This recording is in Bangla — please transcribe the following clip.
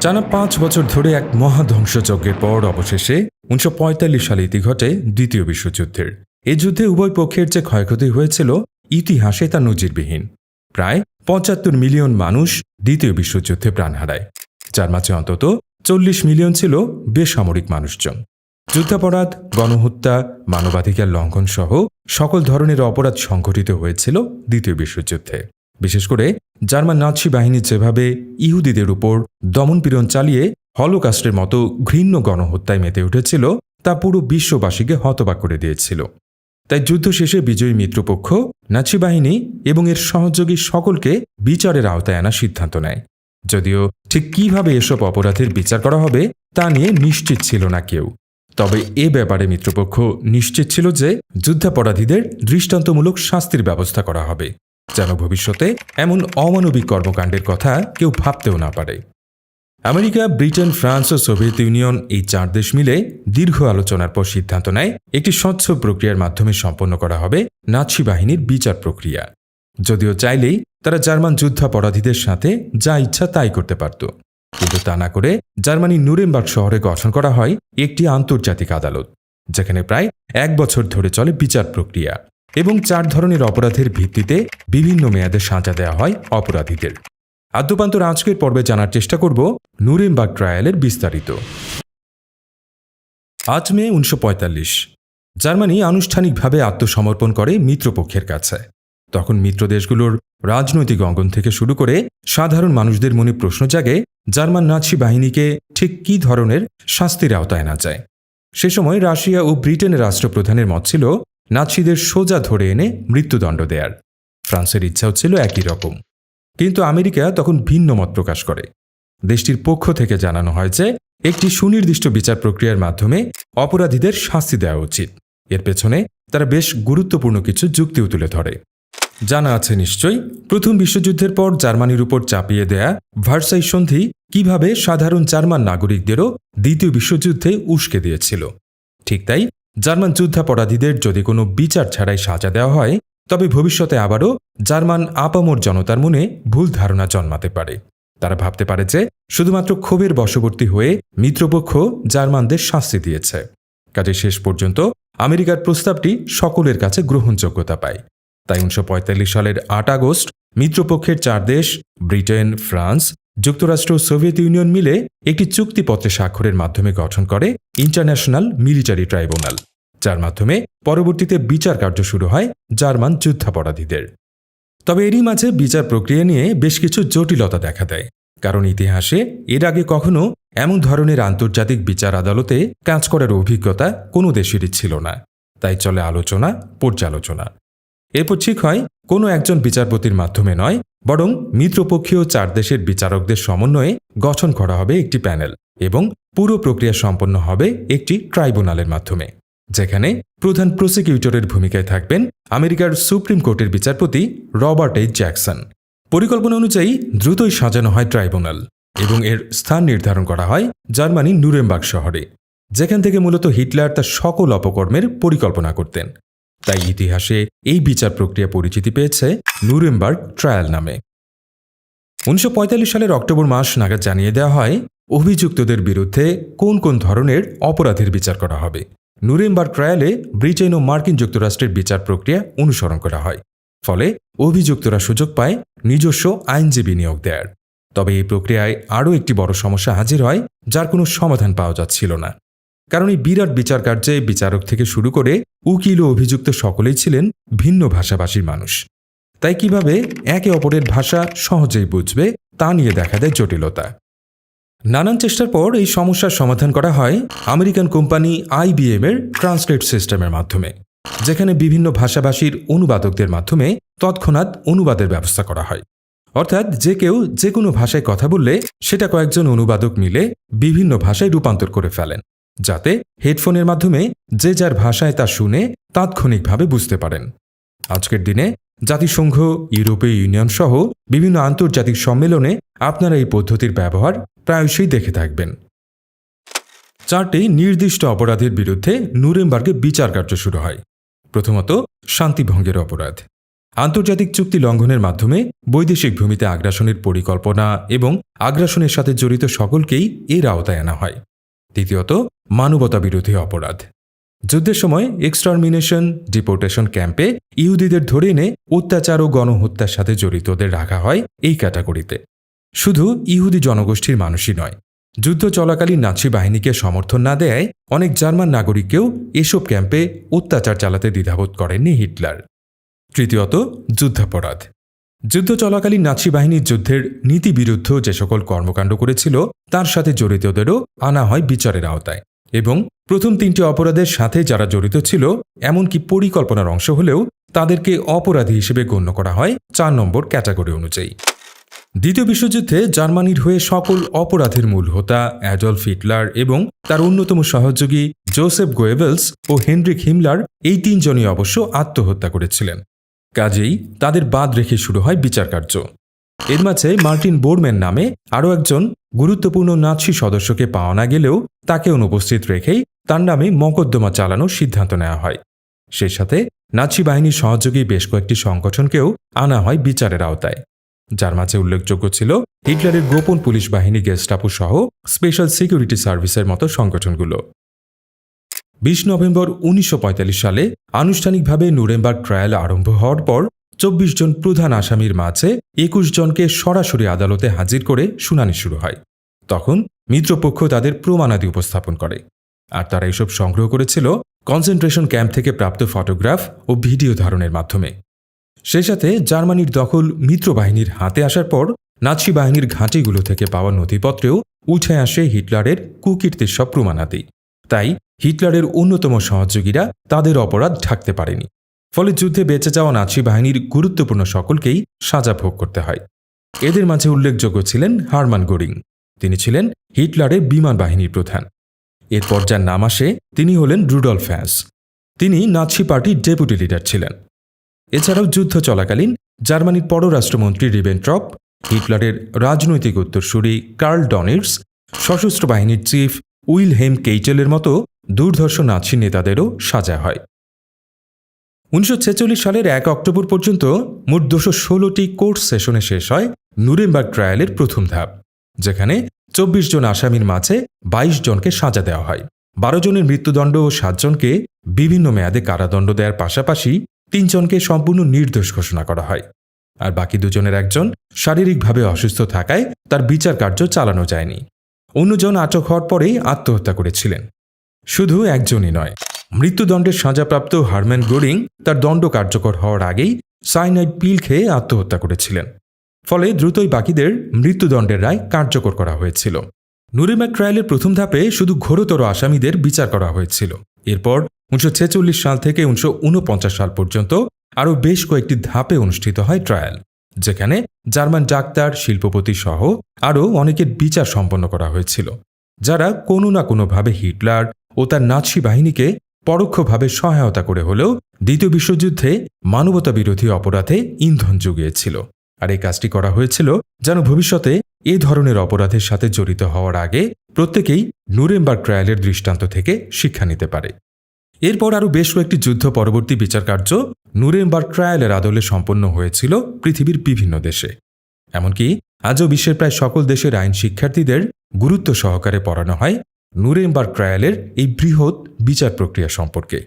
টানা পাঁচ বছর ধরে এক মহাধ্বংসযজ্ঞের পর অবশেষে উনিশশো পঁয়তাল্লিশ সালে ইতি ঘটে দ্বিতীয় বিশ্বযুদ্ধের। এ যুদ্ধে উভয় পক্ষের যে ক্ষয়ক্ষতি হয়েছিল, ইতিহাসে তা নজিরবিহীন। প্রায় পঁচাত্তর মিলিয়ন মানুষ দ্বিতীয় বিশ্বযুদ্ধে প্রাণ হারায়। যার মাঝে অন্তত চল্লিশ মিলিয়ন ছিল বেসামরিক মানুষজন। যুদ্ধাপরাধ, গণহত্যা, মানবাধিকার লঙ্ঘন সহ সকল ধরনের অপরাধ সংঘটিত হয়েছিল দ্বিতীয় বিশ্বযুদ্ধে। বিশেষ করে জার্মান নাৎসি বাহিনী যেভাবে ইহুদিদের উপর দমনপীড়ন চালিয়ে হলোকাস্টের মতো ঘৃণ্য গণহত্যায় মেতে উঠেছিল, তা পুরো বিশ্ববাসীকে হতবাক করে দিয়েছিল। তাই যুদ্ধ শেষে বিজয়ী মিত্রপক্ষ, নাৎসি বাহিনী এবং এর সহযোগী সকলকে বিচারের আওতায় আনার সিদ্ধান্ত নেয়। যদিও ঠিক কীভাবে এসব অপরাধের বিচার করা হবে, তা নিয়ে নিশ্চিত ছিল না কেউ। তবে এ ব্যাপারে মিত্রপক্ষ নিশ্চিত ছিল যে যুদ্ধাপরাধীদের দৃষ্টান্তমূলক শাস্তির ব্যবস্থা করা হবে। যেন ভবিষ্যতে এমন অমানবিক কর্মকাণ্ডের কথা কেউ ভাবতেও না পারে। আমেরিকা, ব্রিটেন, ফ্রান্স ও সোভিয়েত ইউনিয়ন এই চার দেশ মিলে দীর্ঘ আলোচনার পর সিদ্ধান্ত নেয়, একটি স্বচ্ছ প্রক্রিয়ার মাধ্যমে সম্পন্ন করা হবে নাৎসি বাহিনীর বিচার প্রক্রিয়া। যদিও চাইলেই তারা জার্মান যুদ্ধাপরাধীদের সাথে যা ইচ্ছা তাই করতে পারত। কিন্তু তা না করে জার্মানির নুরেমবার্গ শহরে গঠন করা হয় একটি আন্তর্জাতিক আদালত, যেখানে প্রায় এক বছর ধরে চলে বিচার প্রক্রিয়া। এবং চার ধরনের অপরাধের ভিত্তিতে বিভিন্ন মেয়াদে সাজা দেওয়া হয় অপরাধীদের। আদ্যপান্তর আজকের পর্বে জানার চেষ্টা করব নুরেমবার্গ ট্রায়ালের বিস্তারিত। আজ মে উনিশশো পঁয়তাল্লিশ। জার্মানি আনুষ্ঠানিকভাবে আত্মসমর্পণ করে মিত্রপক্ষের কাছে। তখন মিত্র দেশগুলোর রাজনৈতিক অঙ্গন থেকে শুরু করে সাধারণ মানুষদের মনে প্রশ্ন জাগে, জার্মান নাৎসি বাহিনীকে ঠিক কী ধরনের শাস্তির আওতায় আনা যায়? সে সময় রাশিয়া ও ব্রিটেনের রাষ্ট্রপ্রধানের মত ছিল নাৎসিদের সোজা ধরে এনে মৃত্যুদণ্ড দেয়ার। ফ্রান্সের ইচ্ছাও ছিল একই রকম। কিন্তু আমেরিকা তখন ভিন্ন মত প্রকাশ করে। দেশটির পক্ষ থেকে জানানো হয় যে, একটি সুনির্দিষ্ট বিচার প্রক্রিয়ার মাধ্যমে অপরাধীদের শাস্তি দেওয়া উচিত। এর পেছনে তারা বেশ গুরুত্বপূর্ণ কিছু যুক্তিও তুলে ধরে। জানা আছে নিশ্চয়ই, প্রথম বিশ্বযুদ্ধের পর জার্মানির উপর চাপিয়ে দেয়া ভার্সাই সন্ধি কীভাবে সাধারণ জার্মান নাগরিকদেরও দ্বিতীয় বিশ্বযুদ্ধে উস্কে দিয়েছিল। ঠিক তাই জার্মান যুদ্ধাপরাধীদের যদি কোনো বিচার ছাড়াই সাজা দেওয়া হয়, তবে ভবিষ্যতে আবারও জার্মান আপামর জনতার মনে ভুল ধারণা জন্মাতে পারে। তারা ভাবতে পারে যে শুধুমাত্র ক্ষোভের বশবর্তী হয়ে মিত্রপক্ষ জার্মানদের শাস্তি দিয়েছে। কাজে শেষ পর্যন্ত আমেরিকার প্রস্তাবটি সকলের কাছে গ্রহণযোগ্যতা পায়। তাই উনিশশো পঁয়তাল্লিশ সালের আট আগস্ট মিত্রপক্ষের চার দেশ, ব্রিটেন, ফ্রান্স, যুক্তরাষ্ট্র, সোভিয়েত ইউনিয়ন মিলে একটি চুক্তিপত্রে স্বাক্ষরের মাধ্যমে গঠন করে ইন্টারন্যাশনাল মিলিটারি ট্রাইব্যুনাল। যার মাধ্যমে পরবর্তীতে বিচার কার্য শুরু হয় জার্মান যুদ্ধাপরাধীদের। তবে এরই মাঝে বিচার প্রক্রিয়া নিয়ে বেশ কিছু জটিলতা দেখা দেয়। কারণ ইতিহাসে এর আগে কখনো এমন ধরনের আন্তর্জাতিক বিচার আদালতে কাজ করার অভিজ্ঞতা কোনো দেশেরই ছিল না। তাই চলে আলোচনা, পর্যালোচনা। এরপর ঠিক হয়, কোনো একজন বিচারপতির মাধ্যমে নয়, বরং মিত্রপক্ষীয় চার দেশের বিচারকদের সমন্বয়ে গঠন করা হবে একটি প্যানেল এবং পুরো প্রক্রিয়া সম্পন্ন হবে একটি ট্রাইব্যুনালের মাধ্যমে। যেখানে প্রধান প্রসিকিউটরের ভূমিকায় থাকবেন আমেরিকার সুপ্রিম কোর্টের বিচারপতি রবার্ট এইচ জ্যাকসন। পরিকল্পনা অনুযায়ী দ্রুতই সাজানো হয় ট্রাইব্যুনাল এবং এর স্থান নির্ধারণ করা হয় জার্মানির নুরেমবার্গ শহরে, যেখান থেকে মূলত হিটলার তার সকল অপকর্মের পরিকল্পনা করতেন। তাই ইতিহাসে এই বিচার প্রক্রিয়া পরিচিতি পেয়েছে নুরেমবার্গ ট্রায়াল নামে। উনিশশো পঁয়তাল্লিশ সালের অক্টোবর মাস নাগাদ জানিয়ে দেওয়া হয়, অভিযুক্তদের বিরুদ্ধে কোন কোন ধরনের অপরাধের বিচার করা হবে। নুরেমবার্গ ট্রায়ালে ব্রিটেন ও মার্কিন যুক্তরাষ্ট্রের বিচার প্রক্রিয়া অনুসরণ করা হয়। ফলে অভিযুক্তরা সুযোগ পায় নিজস্ব আইনজীবী নিয়োগ দেয়ার। তবে এই প্রক্রিয়ায় আরও একটি বড় সমস্যা হাজির হয়, যার কোনো সমাধান পাওয়া যাচ্ছিল না। কারণ এই বিরাট বিচার কার্যে বিচারক থেকে শুরু করে উকিল ও অভিযুক্ত সকলেই ছিলেন ভিন্ন ভাষাভাষীর মানুষ। তাই কীভাবে একে অপরের ভাষা সহজেই বুঝবে, তা নিয়ে দেখা দেয় জটিলতা। নানান চেষ্টার পর এই সমস্যার সমাধান করা হয় আমেরিকান কোম্পানি আইবিএম এর ট্রান্সলেট সিস্টেমের মাধ্যমে, যেখানে বিভিন্ন ভাষাভাষীর অনুবাদকদের মাধ্যমে তৎক্ষণাৎ অনুবাদের ব্যবস্থা করা হয়। অর্থাৎ যে কেউ যে কোনো ভাষায় কথা বললে সেটা কয়েকজন অনুবাদক মিলে বিভিন্ন ভাষায় রূপান্তর করে ফেলেন, যাতে হেডফোনের মাধ্যমে যে যার ভাষায় তা শুনে তাৎক্ষণিকভাবে বুঝতে পারেন। আজকের দিনে জাতিসংঘ, ইউরোপীয় ইউনিয়ন সহ বিভিন্ন আন্তর্জাতিক সম্মেলনে আপনারা এই পদ্ধতির ব্যবহার প্রায়শই দেখে থাকবেন। চারটি নির্দিষ্ট অপরাধের বিরুদ্ধে নুরেমবার্গে বিচার কার্য শুরু হয়। প্রথমত শান্তিভঙ্গের অপরাধ। আন্তর্জাতিক চুক্তি লঙ্ঘনের মাধ্যমে বৈদেশিক ভূমিতে আগ্রাসনের পরিকল্পনা এবং আগ্রাসনের সাথে জড়িত সকলকেই এর আওতায় আনা হয়। তৃতীয়ত মানবতা বিরোধী অপরাধ। যুদ্ধের সময় এক্সটারমিনেশন ডিপোর্টেশন ক্যাম্পে ইহুদিদের ধরে এনে অত্যাচার ও গণহত্যার সাথে জড়িতদের রাখা হয় এই ক্যাটাগরিতে শুধু ইহুদি জনগোষ্ঠীর মানুষই নয়, যুদ্ধ চলাকালীন নাৎসি বাহিনীকে সমর্থন না দেয় অনেক জার্মান নাগরিককেও এসব ক্যাম্পে অত্যাচার চালাতে দ্বিধাবোধ করেননি হিটলার। তৃতীয়ত, যুদ্ধাপরাধ। যুদ্ধ চলাকালীন নাৎসি বাহিনীর যুদ্ধের নীতিবিরুদ্ধ যে সকল কর্মকাণ্ড করেছিল, তার সাথে জড়িতদেরও আনা হয় বিচারের আওতায়। এবং প্রথম তিনটি অপরাধের সাথে যারা জড়িত ছিল, এমনকি পরিকল্পনার অংশ হলেও তাদেরকে অপরাধী হিসেবে গণ্য করা হয় চার নম্বর ক্যাটাগরি অনুযায়ী। দ্বিতীয় বিশ্বযুদ্ধে জার্মানির হয়ে সকল অপরাধের মূল হোতা অ্যাডলফ হিটলার এবং তার অন্যতম সহযোগী জোসেফ গোয়েবেলস ও হেনরিক হিমলার এই তিনজনই অবশ্য আত্মহত্যা করেছিলেন। কাজেই তাদের বাদ রেখে শুরু হয় বিচার কার্য এর মাঝে মার্টিন বোরম্যান নামে আরও একজন গুরুত্বপূর্ণ নাৎসি সদস্যকে পাওয়া না গেলেও তাকে অনুপস্থিত রেখেই তার নামে মকদ্দমা চালানোর সিদ্ধান্ত নেওয়া হয়। সেই সাথে নাৎসি বাহিনীর সহযোগী বেশ কয়েকটি সংগঠনকেও আনা হয় বিচারের আওতায়। যার মাঝে উল্লেখযোগ্য ছিল হিটলারের গোপন পুলিশ বাহিনী গেস্টাপো সহ স্পেশাল সিকিউরিটি সার্ভিসের মতো সংগঠনগুলো। বিশ নভেম্বর উনিশশো পঁয়তাল্লিশ সালে আনুষ্ঠানিকভাবে নুরেমবার্গ ট্রায়াল আরম্ভ হওয়ার পর চব্বিশ জন প্রধান আসামির মাঝে একুশ জনকে সরাসরি আদালতে হাজির করে শুনানি শুরু হয়। তখন মিত্রপক্ষ তাদের প্রমাণাদি উপস্থাপন করে। আর তারা এসব সংগ্রহ করেছিল কনসেন্ট্রেশন ক্যাম্প থেকে প্রাপ্ত ফটোগ্রাফ ও ভিডিও ধারণের মাধ্যমে। সেই সাথে জার্মানির দখল মিত্রবাহিনীর হাতে আসার পর নাৎসি বাহিনীর ঘাঁটিগুলো থেকে পাওয়া নথিপত্রেও উঠে আসে হিটলারের কুকীর্তির সব প্রমাণাদি। তাই হিটলারের অন্যতম সহযোগীরা তাদের অপরাধ ঢাকতে পারেনি। ফলে যুদ্ধে বেঁচে যাওয়া নাৎসি বাহিনীর গুরুত্বপূর্ণ সকলকেই সাজা ভোগ করতে হয়। এদের মাঝে উল্লেখযোগ্য ছিলেন হারমান গোরিং। তিনি ছিলেন হিটলারের বিমান বাহিনীর প্রধান। এরপর যার নাম আসে, তিনি হলেন রুডলফ হ্যাস তিনি নাৎসি পার্টির ডেপুটি লিডার ছিলেন। এছাড়াও যুদ্ধ চলাকালীন জার্মানির পররাষ্ট্রমন্ত্রী রিবেন রিবেন্ট্রপ, হিটলারের রাজনৈতিক উত্তরসূরি কার্ল ডনির্স, সশস্ত্র বাহিনীর চিফ উইল হেম কেইটেলের মতো দুর্ধর্ষ নাৎসি নেতাদেরও সাজা হয়। উনিশশো ছেচল্লিশ সালের এক অক্টোবর পর্যন্ত মোট দুশো ষোলোটি কোর্ট সেশনে শেষ হয় নুরেমবার্গ ট্রায়ালের প্রথম ধাপ, যেখানে চব্বিশ জন আসামির মাঝে ২২ জনকে সাজা দেওয়া হয়। বারো জনের মৃত্যুদণ্ড ও সাতজনকে বিভিন্ন মেয়াদে কারাদণ্ড দেওয়ার পাশাপাশি তিনজনকে সম্পূর্ণ নির্দোষ ঘোষণা করা হয়। আর বাকি দুজনের একজন শারীরিকভাবে অসুস্থ থাকায় তার বিচার কার্য চালানো যায়নি। অন্যজন আটক হওয়ার পরেই আত্মহত্যা করেছিলেন। শুধু একজনই নয় মৃত্যুদণ্ডের সাজাপ্রাপ্ত হারম্যান গোরিং তার দণ্ড কার্যকর হওয়ার আগেই সাইনাইড পিল খেয়ে আত্মহত্যা করেছিলেন। ফলে দ্রুতই বাকিদের মৃত্যুদণ্ডের রায় কার্যকর করা হয়েছিল। নুরিম্যাক ট্রায়ালের প্রথম ধাপে শুধু ঘোরতর আসামিদের বিচার করা হয়েছিল। এরপর উনিশশো ছেচল্লিশ সাল থেকে উনিশশো ঊনপঞ্চাশ সাল পর্যন্ত আরও বেশ কয়েকটি ধাপে অনুষ্ঠিত হয় ট্রায়াল, যেখানে জার্মান ডাক্তার, শিল্পপতি সহ আরও অনেকের বিচার সম্পন্ন করা হয়েছিল, যারা কোনো না কোনোভাবে হিটলার ও তার নাৎসি বাহিনীকে পরোক্ষভাবে সহায়তা করে হলেও দ্বিতীয় বিশ্বযুদ্ধে মানবতা বিরোধী অপরাধে ইন্ধন জুগিয়েছিল। আর এই কাজটি করা হয়েছিল যেন ভবিষ্যতে এ ধরনের অপরাধের সাথে জড়িত হওয়ার আগে প্রত্যেকেই নুরেমবার্গ ট্রায়ালের দৃষ্টান্ত থেকে শিক্ষা নিতে পারে। এরপর আরও বেশ কয়েকটি যুদ্ধ পরবর্তী বিচারকার্য নুরেমবার্গ ট্রায়ালের আদলে সম্পন্ন হয়েছিল পৃথিবীর বিভিন্ন দেশে। এমনকি আজও বিশ্বের প্রায় সকল দেশের আইন শিক্ষার্থীদের গুরুত্ব সহকারে পড়ানো হয় নুরেমবার্গ ট্রায়ালের এই বৃহৎ বিচার প্রক্রিয়া সম্পর্কে।